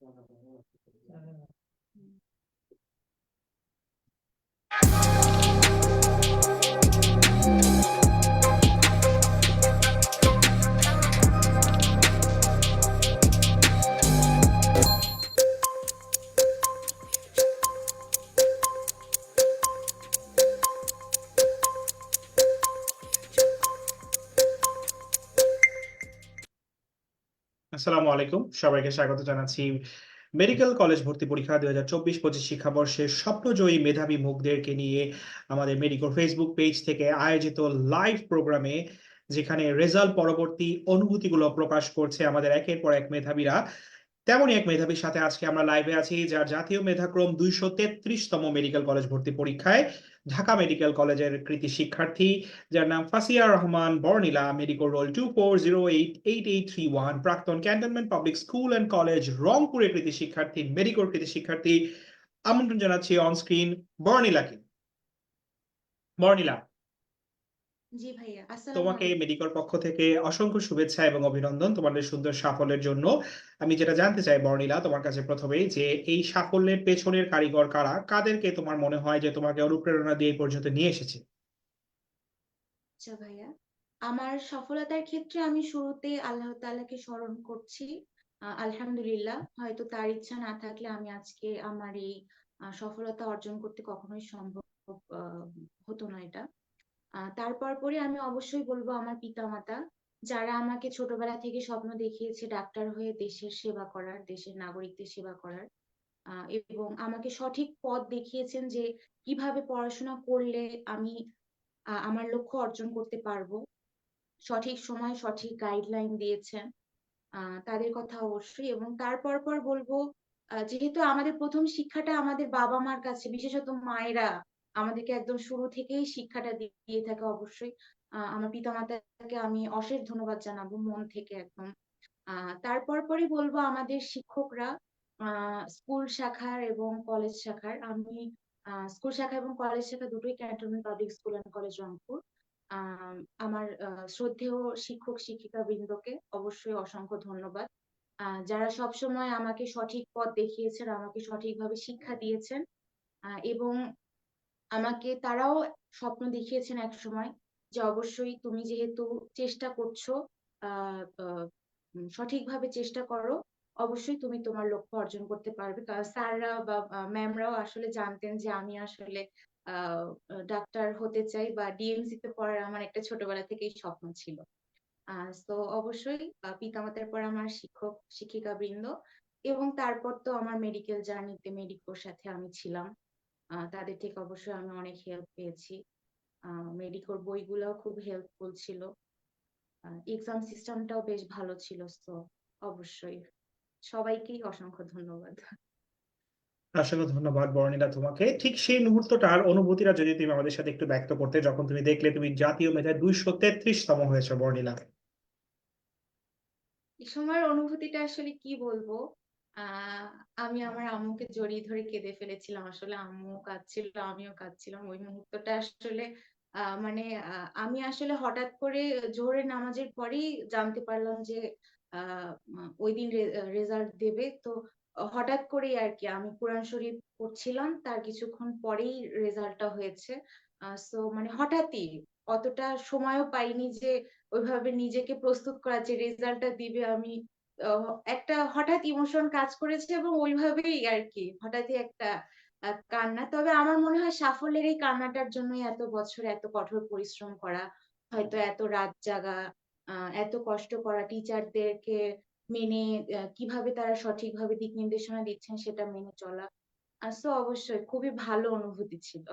うん。আসসালামু আলাইকুম। সবাইকে স্বাগত জানাচ্ছি। মেডিকেল কলেজ ভর্তি পরীক্ষা দুই হাজার চব্বিশ পঁচিশ শিক্ষাবর্ষের স্বপ্নজয়ী মেধাবী মুখদেরকে নিয়ে আমাদের মেডিকেল ফেসবুক পেজ থেকে আয়োজিত লাইভ প্রোগ্রামে, যেখানে রেজাল্ট পরবর্তী অনুভূতিগুলো প্রকাশ করছে আমাদের একের পর এক মেধাবীরা। তেমনই এক মেধাবীর সাথে আজকে আমরা লাইভে আছি, যার জাতীয় মেধাক্রম দুইশো তেত্রিশতম মেডিকেল কলেজ ভর্তি পরীক্ষায় ঢাকা মেডিকেল কলেজের কৃতি শিক্ষার্থী, যার নাম Fasia Rahman, বর্ণিলা medico roll two four zero eight eight eight three one প্রাক্তন cantonment public school and college রংপুরের কৃতি শিক্ষার্থী মেডিকোর কৃতি শিক্ষার্থী। আমন্ত্রণ জানাচ্ছি অনস্ক্রিন বর্নিলাকে বর্ণিলা জি ভাইয়া আসসালামু তোমাকে আলাইকুম। মেডিকোর পক্ষ থেকে অসংখ্য শুভেচ্ছা এবং অভিনন্দন তোমাদের সুন্দর সাফল্যের জন্য। আমি যেটা জানতে চাই বর্ণিলা তোমার কাছে প্রথমেই যে এই সাফল্যের পেছনের কারিগর কারা? কাদেরকে তোমার মনে হয় যে তোমাকে অনুপ্রেরণা দিয়ে এই পর্যন্ত নিয়ে এসেছে? আচ্ছা ভাইয়া আমার সফলতার ক্ষেত্রে আমি শুরুতে আল্লাহ তাআলাকে স্মরণ করছি। আহ, আলহামদুলিল্লাহ হয়তো তার ইচ্ছা না থাকলে আমি আজকে আমার এই আহ, সফলতা অর্জন করতে কখনোই সম্ভব আহ, হতো না এটা। তারপর পরে আমি অবশ্যই বলব আমার পিতামাতা, যারা আমাকে ছোটবেলা থেকে স্বপ্ন দেখিয়েছে ডাক্তার হয়ে দেশের সেবা করার, দেশের নাগরিকদের সেবা করার এবং আমাকে সঠিক পথ দেখিয়েছেন যে কীভাবে পড়াশোনা করলে আমি আমার লক্ষ্য অর্জন করতে পারব। সঠিক সময় সঠিক গাইডলাইন দিয়েছেন তাদের কথা অবশ্যই এবং তারপর পর বলব যেহেতু আমাদের প্রথম শিক্ষাটা আমাদের বাবা মার কাছে, বিশেষত মায়েরা আমাদেরকে একদম শুরু থেকেই শিক্ষাটা দিয়ে থাকে অবশ্যই। আমার পিতামাতাকে আমি অশেষ ধন্যবাদ জানাব মন থেকে একদম। তারপর পরে বলব আমাদের শিক্ষকরা স্কুল শাখার এবং কলেজ শাখার, আমি স্কুল শাখা এবং কলেজ শাখা দুটোই cantonment public school and college Rangpur. আমার শ্রদ্ধেয় শিক্ষক শিক্ষিকা বৃন্দকে অবশ্যই অসংখ্য ধন্যবাদ। যারা সবসময় আমাকে সঠিক পথ দেখিয়েছেন, আমাকে সঠিকভাবে শিক্ষা দিয়েছেন এবং আমাকে তারাও স্বপ্ন দেখিয়েছেন এক সময় যে অবশ্যই তুমি যেহেতু চেষ্টা করছ সঠিকভাবে চেষ্টা করো, অবশ্যই তুমি তোমার লক্ষ্য অর্জন করতে পারবে। কারণ স্যাররা বা ম্যামরাও আসলে জানতেন যে আমি আসলে ডাক্তার হতে চাই বা ডিএমসি তে পড়ার আমার একটা ছোটবেলা থেকেই স্বপ্ন ছিল। তো অবশ্যই পিতামাতার পর আমার শিক্ষক শিক্ষিকা বৃন্দ এবং তারপর তো আমার মেডিকেল জার্নিতে মেডিকোর সাথে আমি ছিলাম। তাদের থেকে অবশ্যই আমি অনেক হেল্প পেয়েছি। মেডিকোর বইগুলোও খুব হেল্পফুল ছিল। এক্সাম সিস্টেমটাও বেশ ভালো ছিল তো অবশ্যই সবাইকেই অসংখ্য ধন্যবাদ। অসংখ্য ধন্যবাদ বর্ণিলা তোমাকে। ঠিক সেই মুহূর্তটার অনুভূতিটা যদি তুমি আমাদের সাথে একটু ব্যক্ত করতে যখন তুমি দেখলে তুমি জাতীয় মেধায় দুইশো তেত্রিশতম হয়েছে বর্ণিলা। এই সময়ের অনুভূতিটা আসলে কি বলব? আমি আমার আম্মুকে জড়িয়ে ধরে কেঁদে ফেলেছিলাম। আসলে আম্মু কাঁদছিল, আমিও কাঁদছিলাম। ওই মুহূর্তটা আসলে মানে আমি আসলে হঠাৎ করে জোহরের নামাজের পরেই জানতে পারলাম যে ওই দিন রেজাল্ট দেবে। তো হঠাৎ করেই আর কি আমি কোরআন শরীফ পড়ছিলাম। তার কিছুক্ষণ পরেই রেজাল্টটা হয়েছে। সো মানে হঠাৎই অতটা সময়ও পাইনি যে, ওইভাবে নিজেকে প্রস্তুত করা যে রেজাল্টটা দিবে আমি একটা হঠাৎ ইমোশন কাজ করেছে এবং ওইভাবেই আর কি হঠাৎই একটা কান্না। তবে আমার মনে হয় সাফল্যের এই কান্নাটার জন্যই এত বছর এত কঠোর পরিশ্রম করা, হয়তো এত রাত জাগা এত কষ্ট করা টিচারদেরকে মেনে কীভাবে তারা সঠিকভাবে দিক নির্দেশনা দিচ্ছেন সেটা মেনে চলা। সো অবশ্যই খুবই ভালো অনুভূতি ছিল।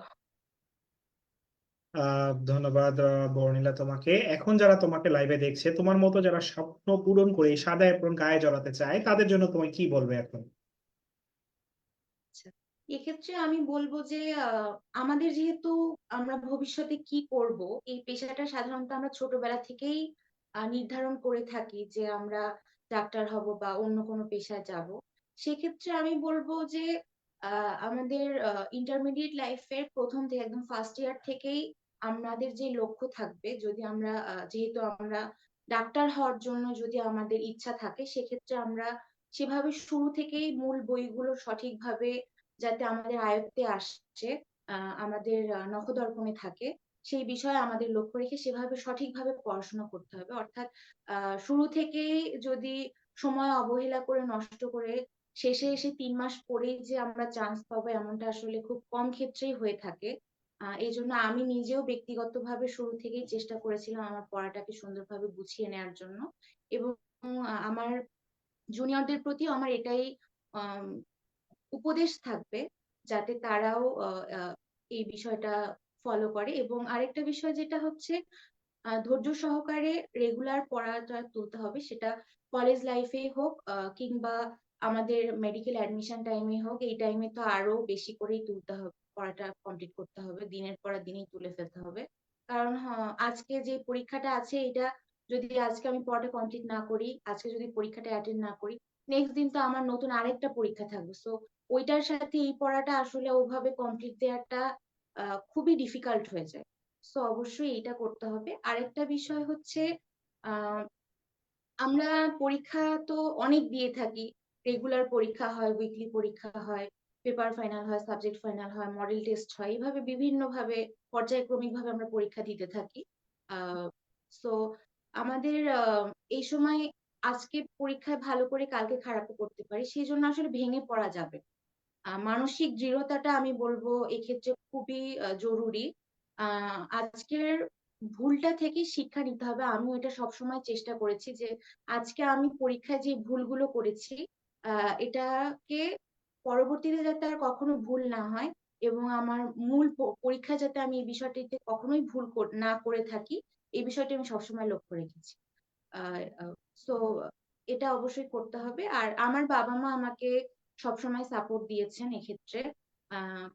আহ, ধন্যবাদ বর্ণিলা তোমাকে। এখন যারা তোমাকে লাইভে দেখছে, তোমার মতো যারা স্বপ্ন পূরণ করে সাদা অ্যাপ্রন গায়ে জড়াতে চায়, তাদের জন্য তুমি কি বলবে এখন? এক্ষেত্রে আমি বলব যে আমাদের যেহেতু আমরা ভবিষ্যতে কি করব, এই পেশাটা সাধারণত আমরা ছোটবেলা থেকেই নির্ধারণ করে থাকি যে আমরা ডাক্তার হব বা অন্য কোনো পেশায় যাব। সেক্ষেত্রে আমি বলব যে আমাদের ইন্টারমিডিয়েট লাইফের প্রথম থেকে একদম ফার্স্ট ইয়ার থেকেই আমাদের যে লক্ষ্য থাকবে, যদি আমরা যেহেতু আমরা ডাক্তার হওয়ার জন্য যদি আমাদের ইচ্ছা থাকে, সেক্ষেত্রে আমরা সেভাবে শুরু থেকেই মূল বইগুলো সঠিকভাবে যাতে আমাদের আয়ত্তে আসছে আমাদের নখদর্পণে থাকে, সেই বিষয়ে আমাদের লক্ষ্য রেখে সেভাবে সঠিকভাবে পড়াশোনা করতে হবে। অর্থাৎ শুরু থেকেই যদি সময় অবহেলা করে, নষ্ট করে শেষে এসে তিন মাস পরেই যে আমরা চান্স পাবো এমনটা আসলে খুব কম ক্ষেত্রেই হয়ে থাকে। এই জন্য আমি নিজেও ব্যক্তিগতভাবে শুরু থেকেই চেষ্টা করেছিলাম আমার পড়াটাকে সুন্দরভাবে গুছিয়ে নেওয়ার জন্য। এবং আমার জুনিয়রদের প্রতিও আমার এটাই উপদেশ থাকবে যাতে তারাও এই বিষয়টা ফলো করে। এবং আরেকটা বিষয় যেটা হচ্ছে ধৈর্য সহকারে রেগুলার পড়াটা তুলতে হবে, সেটা কলেজ লাইফে হোক কিংবা আমাদের মেডিকেল অ্যাডমিশন টাইমে হোক, এই টাইমে তো আরও বেশি করেই তুলতে হবে, পড়াটা কমপ্লিট করতে হবে, দিনের পর দিনই তুলে ফেলতে হবে। কারণ আজকে যে পরীক্ষাটা আছে, এটা যদি আজকে আমি পড়াটা কমপ্লিট না করি, আজকে যদি পরীক্ষাটা অ্যাটেন্ড না করি নেক্সট দিন তো আমার নতুন আরেকটা পরীক্ষা থাকবে। সো ওইটার সাথে এই পড়াটা আসলে ওভাবে কমপ্লিট দেওয়াটা খুবই ডিফিকাল্ট হয়ে যায়। সো অবশ্যই এটা করতে হবে। আরেকটা বিষয় হচ্ছে আমরা পরীক্ষা তো অনেক দিয়ে থাকি। রেগুলার পরীক্ষা হয় উইকলি পরীক্ষা হয় পেপার ফাইনাল হয় সাবজেক্ট ফাইনাল হয় মডেল টেস্ট হয়, এইভাবে বিভিন্ন ভাবে পর্যায়ক্রমিক ভাবে আমরা পরীক্ষা দিতে থাকি। সো আমাদের এই সময় আজকে পরীক্ষায় ভালো করে কালকে খারাপও করতে পারি সেই জন্য আসলে ভেঙে পড়া যাবে মানসিক দৃঢ়তাটা আমি বলব এক্ষেত্রে খুবই জরুরি। আজকের ভুলটা থেকে শিক্ষা নিতে হবে। আমিও এটা সবসময় চেষ্টা করেছি যে আজকে আমি পরীক্ষায় যে ভুলগুলো করেছি এটাকে পরবর্তীতে যাতে আর কখনো ভুল না হয় এবং আমার মূল পরীক্ষা যাতে আমি এই বিষয়টিতে কখনোই ভুল না করে থাকি, এই বিষয়টি আমি সবসময় লক্ষ্য রেখেছি। সো এটা অবশ্যই করতে হবে। আর আমার বাবা মা আমাকে সবসময় সাপোর্ট দিয়েছেন এক্ষেত্রে।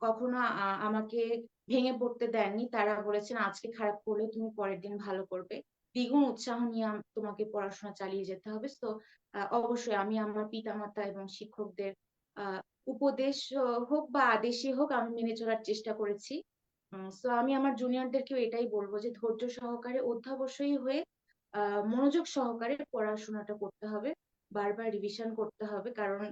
কখনো আমাকে ভেঙে পড়তে দেননি। তারা বলেছেন, আজকে খারাপ করলে তুমি পরের দিন ভালো করবে। দ্বিগুণ উৎসাহ নিয়ে তোমাকে পড়াশোনা চালিয়ে যেতে হবে। তো অবশ্যই আমি আমার পিতামাতা এবং শিক্ষকদের উপদেশ হোক বা আদেশই হোক আমি মেনে চলার চেষ্টা করেছি। তো আমি আমার জুনিয়রদেরকেও এটাই বলব যে ধৈর্য সহকারে অধ্যাবশ্যই হয়ে মনোযোগ সহকারে পড়াশোনাটা করতে হবে। বারবার রিভিশন করতে হবে। কারণ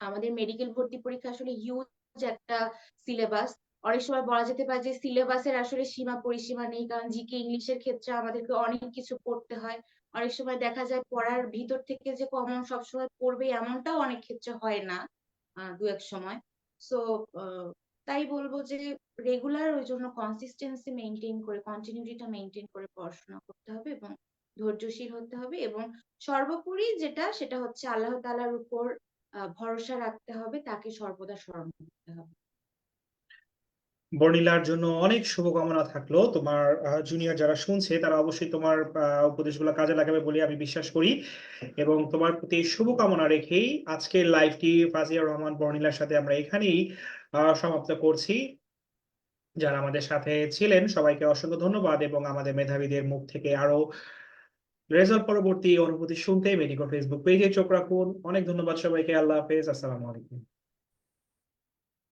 আমাদের মেডিকেল ভর্তি পরীক্ষা আসলে হিউজ একটা সিলেবাস অনেক সময় বলা যেতে পারে যে সিলেবাসের আসলে সীমা পরিসীমা নেই, কারণ জিকে ইংলিশের ক্ষেত্রে আমাদেরকে অনেক কিছু পড়তে হয়। অনেক সময় দেখা যায় পড়ার ভিতর থেকে যে কমন সবসময় পড়বে এমনটাও অনেক ক্ষেত্রে হয় না দু এক সময়। সো তাই বলব যে রেগুলার ওই জন্য কনসিস্টেন্সি মেনটেন করে কন্টিনিউটিটা মেনটেন করে পড়াশোনা করতে হবে এবং ধৈর্যশীল হতে হবে এবং সর্বোপরি যেটা সেটা হচ্ছে আল্লাহ তালার উপর ভরসা রাখতে হবে, তাকে সর্বদা স্মরণ করতে হবে। বর্ণিলার জন্য অনেক শুভকামনা থাকল। তোমার জুনিয়র যারা শুনছে, তারা অবশ্যই তোমার উপদেশগুলো কাজে লাগাবে বলে আমি বিশ্বাস করি। এবং তোমার প্রতি শুভকামনা রেখেই আজকের লাইভটি ফাজিয়া রহমান, বর্ণিলার সাথে আমরা এখানেই সমাপ্ত করছি। যারা আমাদের সাথে ছিলেন, সবাইকে অসংখ্য ধন্যবাদ এবং আমাদের মেধাবীদের মুখ থেকে আরও রেজাল্ট পরবর্তী অনুভূতি শুনতে মেডিকো ফেসবুক পেজে চোখ রাখুন। অনেক ধন্যবাদ সবাইকে। আল্লাহ হাফেজ। আসসালামু আলাইকুম।